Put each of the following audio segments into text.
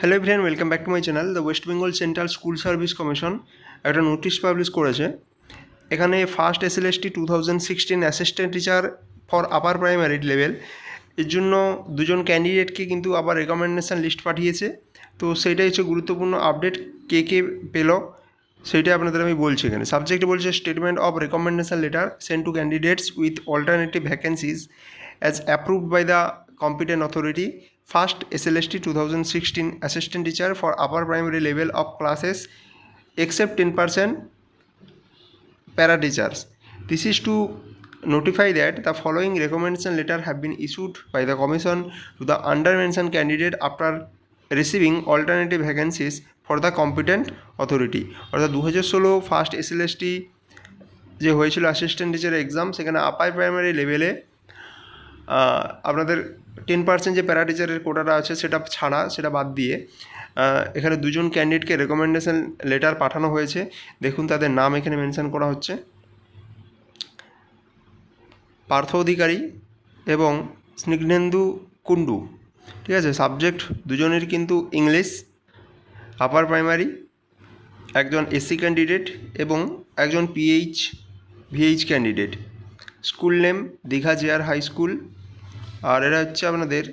Hello everyone welcome back to my channel the West Bengal central school service commission একটা notice publish করেছে। এখানে first SLST two thousand sixteen assistant teacher for upper primary level এর জন্য দুজন ক্যান্ডিডেটকে কিন্তু আবার recommendation list পাঠিয়েছে। তো সেইটাই হচ্ছে গুরুত্বপূর্ণ আপডেট কে কে পেল, সেইটা আপনাদের আমি বলছি এখানে। সাবজেক্ট বলছে statement of recommendation letter send to candidates with alternative vacancies as approved by the competent authority first SLST two thousand sixteen assistant teacher for upper primary level of classes except ten percent para teachers this is to notify that the following recommendation letter have been issued by the commission to the under mention candidate after receiving alternative vacancies for the competent authority অর্থাৎ দু হাজার ষোলো first এসেল S T যে হয়েছিল assistant টিচারের exam সেখানে upper primary লেভেলে আপনাদের টেন পার্সেন্ট যে প্যারা টিচারের কোটাটা আছে, সেটা ছাড়া, সেটা বাদ দিয়ে এখানে দুজন ক্যান্ডিডেটকে রেকমেন্ডেশন লেটার পাঠানো হয়েছে। দেখুন তাদের নাম এখানে মেনশন করা হচ্ছে। পার্থ অধিকারী এবং স্নিগ্ধেন্দু কুন্ডু ঠিক আছে? সাবজেক্ট দুজনের কিন্তু ইংলিশ আপার প্রাইমারি একজন এসসি ক্যান্ডিডেট এবং একজন PH VH candidate school name Digha Jeyar high school. আর এরা হচ্ছে আপনাদের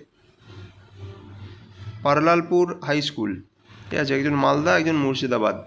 পারলালপুর হাই স্কুল। ঠিক আছে একজন মালদা একজন মুর্শিদাবাদ।